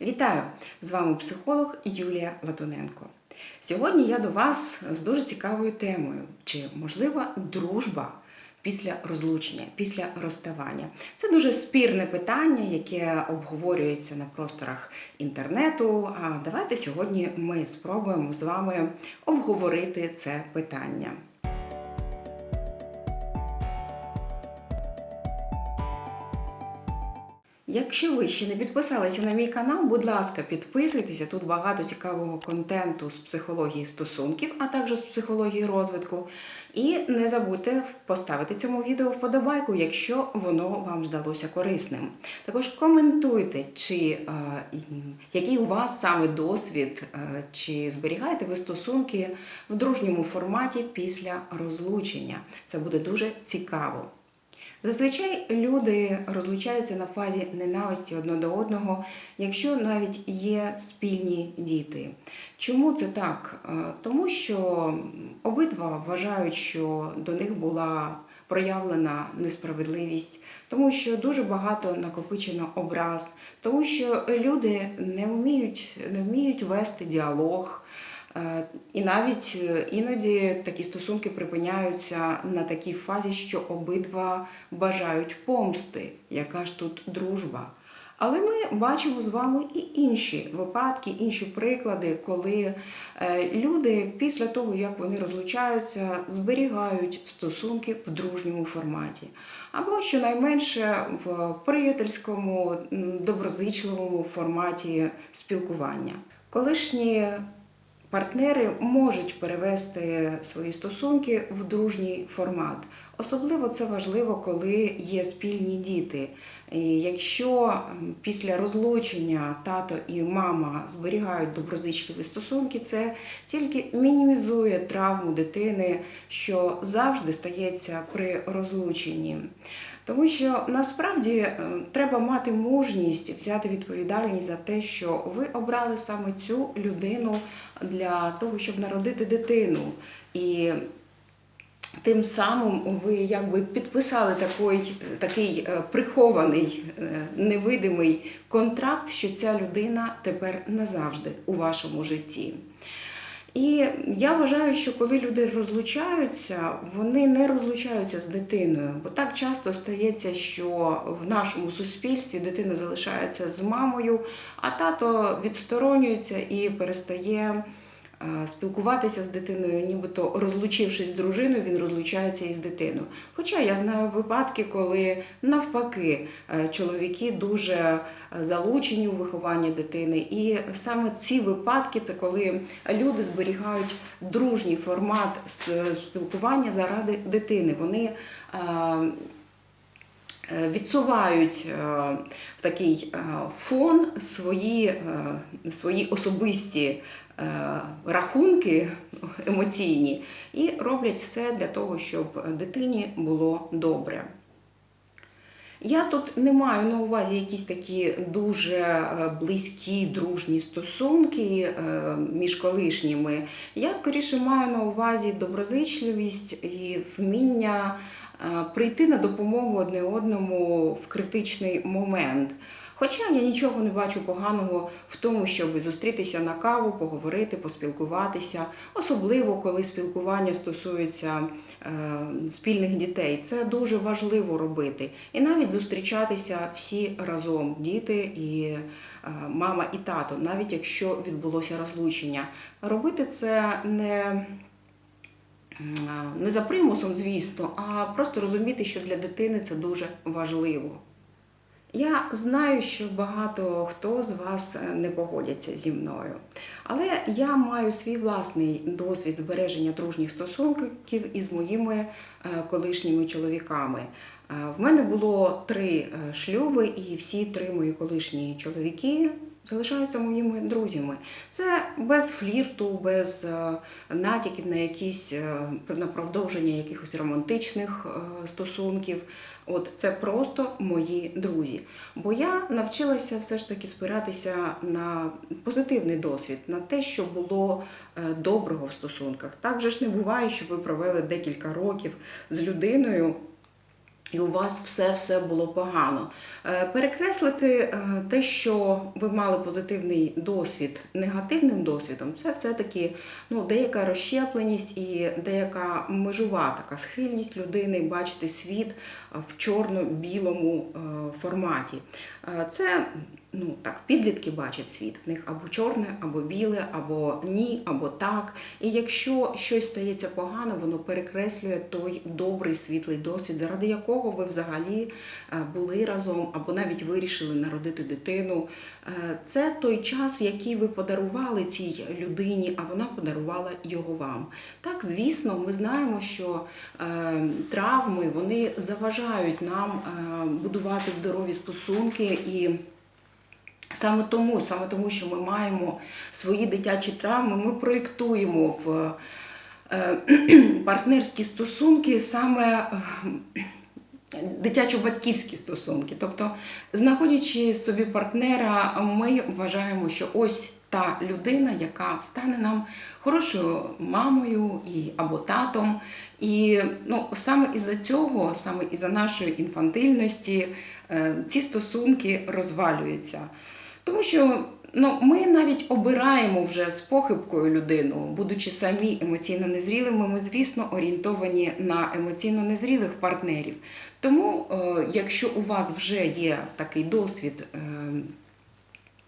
Вітаю! З вами психолог Юлія Латуненко. Сьогодні я до вас з дуже цікавою темою: чи можлива дружба після розлучення, після розставання? Це дуже спірне питання, яке обговорюється на просторах інтернету. А давайте сьогодні ми спробуємо з вами обговорити це питання. Якщо ви ще не підписалися на мій канал, будь ласка, підписуйтеся. Тут багато цікавого контенту з психології стосунків, а також з психології розвитку. І не забудьте поставити цьому відео вподобайку, якщо воно вам здалося корисним. Також коментуйте, чи е, який у вас саме досвід, е, чи зберігаєте ви стосунки в дружньому форматі після розлучення. Це буде дуже цікаво. Зазвичай люди розлучаються на фазі ненависті одне до одного, якщо навіть є спільні діти. Чому це так? Е, Тому що обидва вважають, що до них була проявлена несправедливість, тому що дуже багато накопичено образ, тому що люди не вміють, не вміють вести діалог. Е, І навіть е, іноді такі стосунки припиняються на такій фазі, що обидва бажають помсти. Яка ж тут дружба? Але ми бачимо з вами і інші випадки, інші приклади, коли е, люди після того, як вони розлучаються, зберігають стосунки в дружньому форматі. Або щонайменше в приятельському, доброзичливому форматі спілкування. Колишні партнери можуть перевести свої стосунки в дружній формат. Особливо це важливо, коли є спільні діти. Якщо після розлучення тато і мама зберігають доброзичливі стосунки, це тільки мінімізує травму дитини, що завжди стається при розлученні. Тому що насправді е, треба мати мужність взяти відповідальність за те, що ви обрали саме цю людину для того, щоб народити дитину. І тим самим ви якби підписали такий, такий е, прихований, е, невидимий контракт, що ця людина тепер назавжди у вашому житті. І я вважаю, що коли люди розлучаються, вони не розлучаються з дитиною, бо так часто стається, що в нашому суспільстві дитина залишається з мамою, а тато відсторонюється і перестає спілкуватися з дитиною, нібито розлучившись з дружиною, він розлучається із дитиною. Хоча я знаю випадки, коли навпаки е, чоловіки дуже е, залучені у вихованні дитини. І саме ці випадки це коли люди зберігають дружній формат спілкування заради дитини. Вони е, е, відсувають е, в такий е, фон свої, е, свої особисті е, рахунки емоційні і роблять все для того, щоб дитині було добре. Я тут не маю на увазі якісь такі дуже е, близькі дружні стосунки е, між колишніми. Я скоріше маю на увазі доброзичливість і вміння е, прийти на допомогу одне одному в критичний момент. Хоча я нічого не бачу поганого в тому, щоб зустрітися на каву, поговорити, поспілкуватися, особливо коли спілкування стосується е, спільних дітей. Це дуже важливо робити. І навіть зустрічатися всі разом, діти і е, мама і тато, навіть якщо відбулося розлучення. Робити це не не за примусом, звісно, а просто розуміти, що для дитини це дуже важливо. Я знаю, що багато хто з вас е, не погодяться зі мною, але я маю свій власний досвід збереження дружніх стосунків із моїми е, колишніми чоловіками. Е, В мене було три шлюби, і всі три мої колишні чоловіки залишаються моїми друзями. Це без флірту, без е, натяків на якісь е, на продовження якихось романтичних е, стосунків. От це просто мої друзі. Бо я навчилася все ж таки спиратися на позитивний досвід, на те, що було доброго в стосунках. Так же ж не буває, що ви провели декілька років з людиною. І у вас все-все було погано. Е, Перекреслити е, те, що ви мали позитивний досвід негативним досвідом, це все-таки ну, деяка розщепленість і деяка межова така схильність людини бачити світ е, в чорно-білому форматі. Це ну так, підлітки бачать світ. В них або чорне, або біле, або ні, або так. І якщо щось стається погано, воно перекреслює той добрий світлий досвід, заради якого ви взагалі е, були разом, або навіть вирішили народити дитину. Е, Це той час, який ви подарували цій людині, а вона подарувала його вам. Так, звісно, ми знаємо, що е, травми вони заважають нам будувати здорові стосунки і. Саме тому, саме тому, що ми маємо свої дитячі травми, ми проєктуємо в партнерські стосунки саме дитячо-батьківські стосунки. Тобто, знаходячи собі партнера, ми вважаємо, що ось та людина, яка стане нам хорошою мамою і або татом. І ну, саме із-за цього, саме із-за нашої інфантильності, е, ці стосунки розвалюються. Тому що ну, ми навіть обираємо вже з похибкою людину, будучи самі емоційно незрілими, ми, звісно, орієнтовані на емоційно незрілих партнерів. Тому, е, якщо у вас вже є такий досвід. е,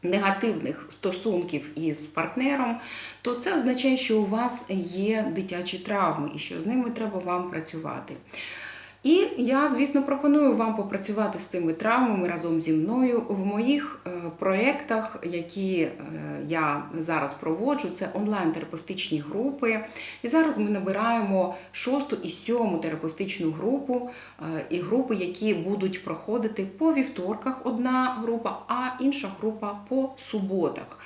Негативних стосунків із партнером, то це означає, що у вас є дитячі травми і що з ними треба вам працювати. І я, звісно, пропоную вам попрацювати з цими травмами разом зі мною в моїх е, проєктах, які е, я зараз проводжу. Це онлайн-терапевтичні групи. І зараз ми набираємо шосту і сьому терапевтичну групу, е, і групи, які будуть проходити по вівторках одна група, а інша група по суботах.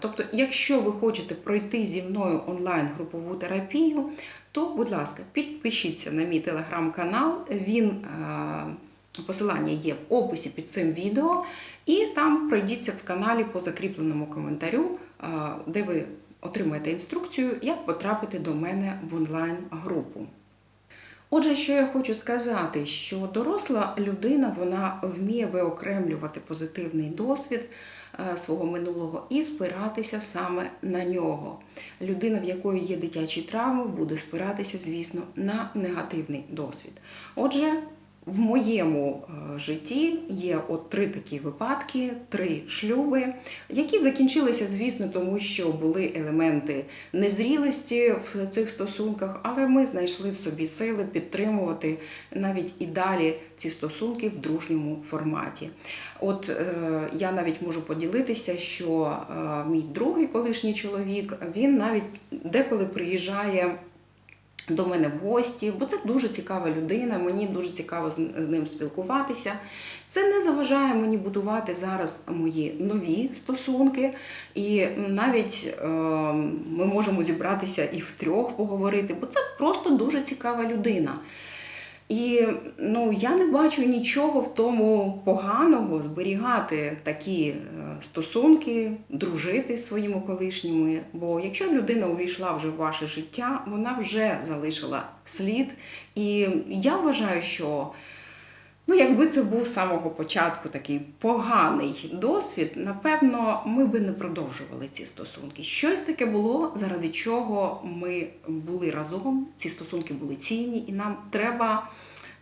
Тобто, якщо ви хочете пройти зі мною онлайн-групову терапію, то, будь ласка, підпишіться на мій телеграм-канал. Він е, посилання є в описі під цим відео, і там пройдіться в каналі по закріпленому коментарю, е, де ви отримаєте інструкцію, як потрапити до мене в онлайн-групу. Отже, що я хочу сказати, що доросла людина вона вміє виокремлювати позитивний досвід свого минулого і спиратися саме на нього. Людина, в якої є дитячі травми, буде спиратися, звісно, на негативний досвід. Отже, в моєму е, житті є от три такі випадки, три шлюби, які закінчилися, звісно, тому що були елементи незрілості в цих стосунках, але ми знайшли в собі сили підтримувати навіть і далі ці стосунки в дружньому форматі. От е, я навіть можу поділитися, що е, мій другий колишній чоловік він навіть деколи приїжджає до мене в гості, бо це дуже цікава людина, мені дуже цікаво з, ним спілкуватися. Це не заважає мені будувати зараз мої нові стосунки, і навіть е, ми можемо зібратися і втрьох поговорити, бо це просто дуже цікава людина. І ну, я не бачу нічого в тому поганого зберігати такі е, стосунки, дружити своїми колишніми. Бо якщо людина увійшла вже в ваше життя, вона вже залишила слід. І я вважаю, що ну, якби це був з самого початку такий поганий досвід, напевно, ми би не продовжували ці стосунки. Щось таке було, заради чого ми були разом, ці стосунки були цінні, і нам треба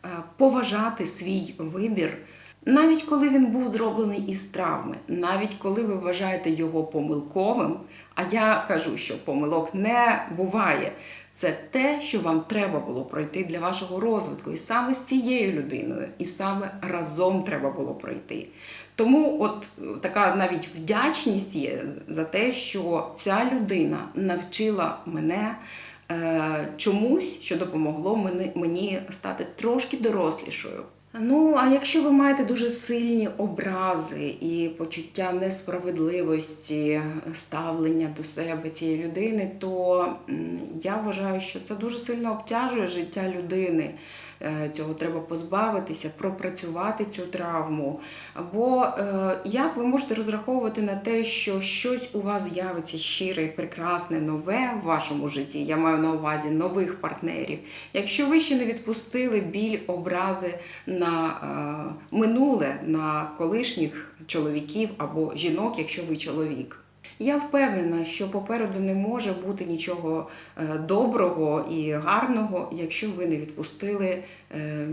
е, поважати свій вибір. Навіть коли він був зроблений із травми, навіть коли ви вважаєте його помилковим, а я кажу, що помилок не буває. Це те, що вам треба було пройти для вашого розвитку, і саме з цією людиною, і саме разом треба було пройти. Тому, от е, така навіть вдячність є за те, що ця людина навчила мене е, чомусь, що допомогло мені, мені стати трошки дорослішою. Ну, а якщо ви маєте дуже сильні образи і почуття несправедливості, ставлення до себе цієї людини, то я вважаю, що це дуже сильно обтяжує життя людини. Е, цього треба позбавитися, пропрацювати цю травму. Бо е, як ви можете розраховувати на те, що щось у вас з'явиться щире, і прекрасне, нове в вашому житті? Я маю на увазі нових партнерів. Якщо ви ще не відпустили біль, образи на е, минуле, на колишніх чоловіків або жінок, якщо ви чоловік. Я впевнена, що попереду не може бути нічого е, доброго і гарного, якщо ви не відпустили е,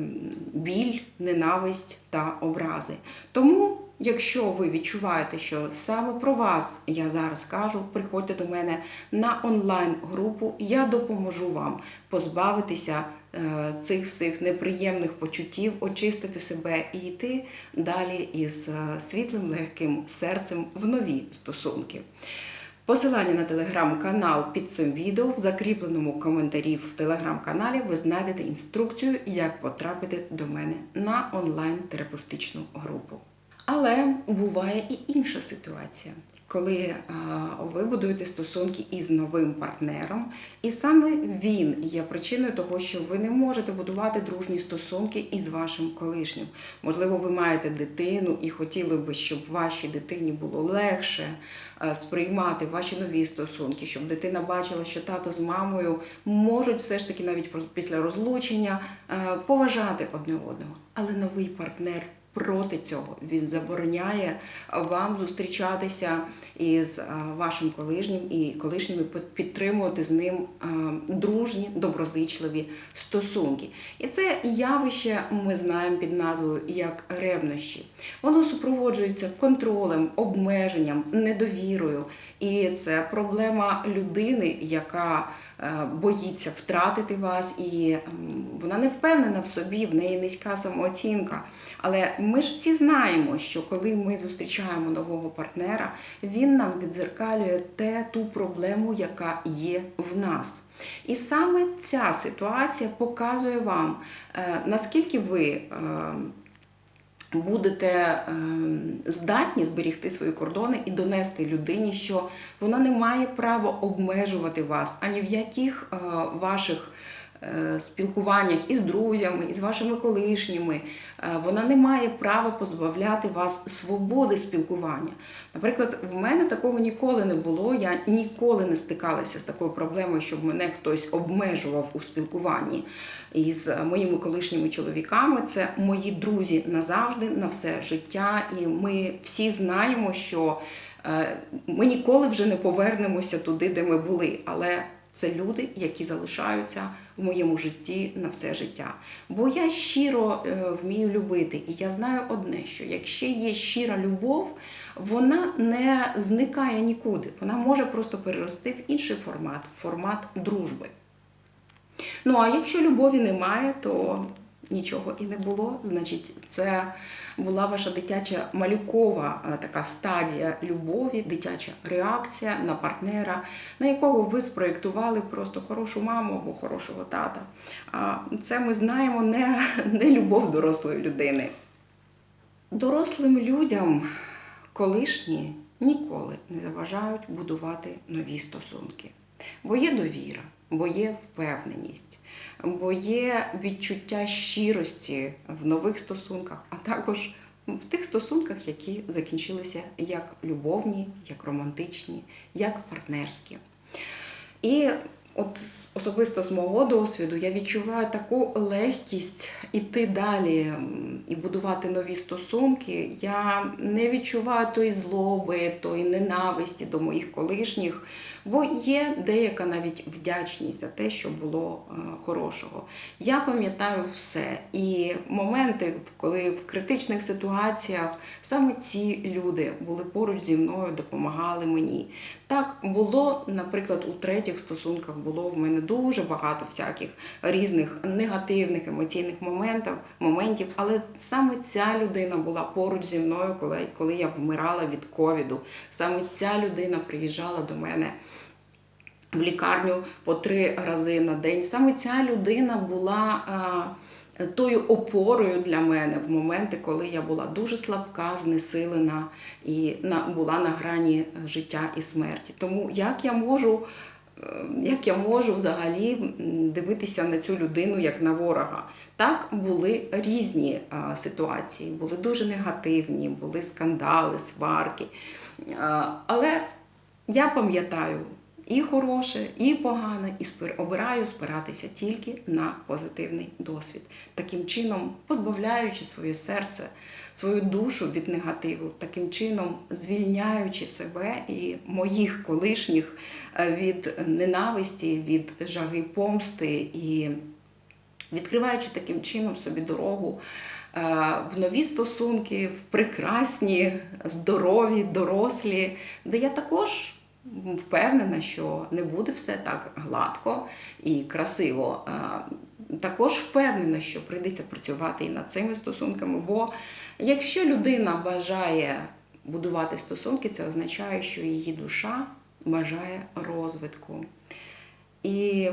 біль, ненависть та образи. Тому, якщо ви відчуваєте, що саме про вас я зараз кажу, приходьте до мене на онлайн-групу, я допоможу вам позбавитися цих всіх неприємних почуттів, очистити себе і йти далі із е, світлим, легким серцем в нові стосунки. Посилання на телеграм-канал під цим відео в закріпленому коментарі в телеграм-каналі ви знайдете інструкцію, як потрапити до мене на онлайн-терапевтичну групу. Але буває і інша ситуація, коли а, ви будуєте стосунки із новим партнером, і саме він є причиною того, що ви не можете будувати дружні стосунки із вашим колишнім. Можливо, ви маєте дитину і хотіли би, щоб вашій дитині було легше е, сприймати ваші нові стосунки, щоб дитина бачила, що тато з мамою можуть все ж таки навіть після розлучення е, поважати одне одного. Але новий партнер проти цього. Він забороняє вам зустрічатися із е, вашим колишнім і колишнім і підтримувати з ним е, дружні, доброзичливі стосунки. І це явище ми знаємо під назвою як ревнощі. Воно супроводжується контролем, обмеженням, недовірою. І це проблема людини, яка е, боїться втратити вас, і вона не впевнена в собі, в неї низька самооцінка. Але ми ж всі знаємо, що коли ми зустрічаємо нового партнера, він нам відзеркалює те, ту проблему, яка є в нас. І саме ця ситуація показує вам, е, наскільки ви. е, Будете ем, здатні зберігти свої кордони і донести людині, що вона не має права обмежувати вас ані в яких е, ваших е, спілкуваннях із друзями, із вашими колишніми. Е, Вона не має права позбавляти вас свободи спілкування. Наприклад, в мене такого ніколи не було. Я ніколи не стикалася з такою проблемою, щоб мене хтось обмежував у спілкуванні із моїми колишніми чоловіками. Це мої друзі назавжди, на все життя, і ми всі знаємо, що е, ми ніколи вже не повернемося туди, де ми були. Але це люди, які залишаються в моєму житті на все життя. Бо я щиро е, вмію любити, і я знаю одне: що якщо є щира любов, вона не зникає нікуди. Вона може просто перерости в інший формат формат дружби. Ну а якщо любові немає, то нічого і не було. Значить, це була ваша дитяча малюкова е, така стадія любові, дитяча реакція на партнера, на якого ви спроєктували просто хорошу маму або хорошого тата. Це ми знаємо не, не любов дорослої людини. Дорослим людям колишні ніколи не заважають будувати нові стосунки. Бо є довіра, бо є впевненість, бо є відчуття щирості в нових стосунках, а також в тих стосунках, які закінчилися як любовні, як романтичні, як партнерські. І от особисто з мого досвіду я відчуваю таку легкість іти далі і будувати нові стосунки. Я не відчуваю тої злоби, тої ненависті до моїх колишніх, бо є деяка навіть вдячність за те, що було е, хорошого. Я пам'ятаю все. І моменти, коли в критичних ситуаціях саме ці люди були поруч зі мною, допомагали мені. Так було, наприклад, у третіх стосунках було в мене дуже багато всяких різних негативних емоційних моментів, моментів, але саме ця людина була поруч зі мною, коли, коли я вмирала від ковіду. Саме ця людина приїжджала до мене в лікарню по три рази на день. Саме ця людина була а, тою опорою для мене в моменти, коли я була дуже слабка, знесилена і на, була на грані життя і смерті. Тому як я можу як я можу взагалі дивитися на цю людину як на ворога. Так, були різні ситуації, були дуже негативні, були скандали, сварки. Але я пам'ятаю і хороше, і погане, і обираю спиратися тільки на позитивний досвід, таким чином позбавляючи своє серце, свою душу від негативу, таким чином звільняючи себе і моїх колишніх е, від ненависті, від жаги помсти і відкриваючи таким чином собі дорогу е, в нові стосунки, в прекрасні, здорові, дорослі, де я також впевнена, що не буде все так гладко і красиво. Також впевнена, що прийдеться працювати і над цими стосунками, бо якщо людина бажає будувати стосунки, це означає, що її душа бажає розвитку. І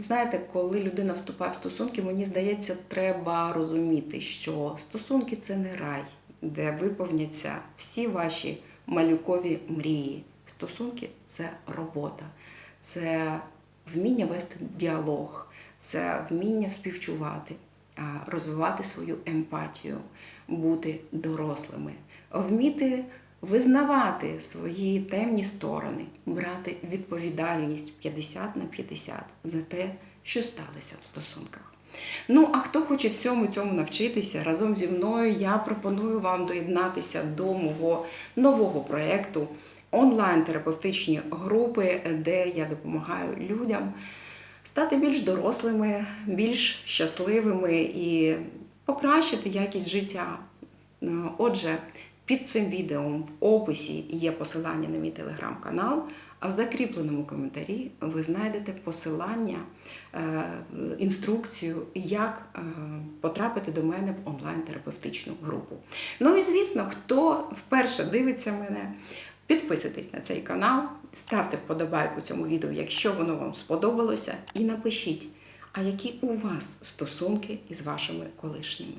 Знаєте, коли людина вступає в стосунки, мені здається, треба розуміти, що стосунки це не рай, де виповняться всі ваші малюкові мрії. Стосунки це робота, це вміння вести діалог, це вміння співчувати, розвивати свою емпатію, бути дорослими, вміти визнавати свої темні сторони, брати відповідальність 50 на 50 за те, що сталося в стосунках. Ну, а хто хоче всьому цьому навчитися разом зі мною, я пропоную вам доєднатися до мого нового проєкту онлайн-терапевтичні групи, де я допомагаю людям стати більш дорослими, більш щасливими і покращити якість життя. Е, Отже, під цим відео в описі є посилання на мій телеграм-канал, а в закріпленому коментарі ви знайдете посилання, е, інструкцію, як е, потрапити до мене в онлайн-терапевтичну групу. Ну і звісно, хто вперше дивиться мене, підписуйтесь на цей канал, ставте вподобайку цьому відео, якщо воно вам сподобалося, і напишіть, а які у вас стосунки із вашими колишніми.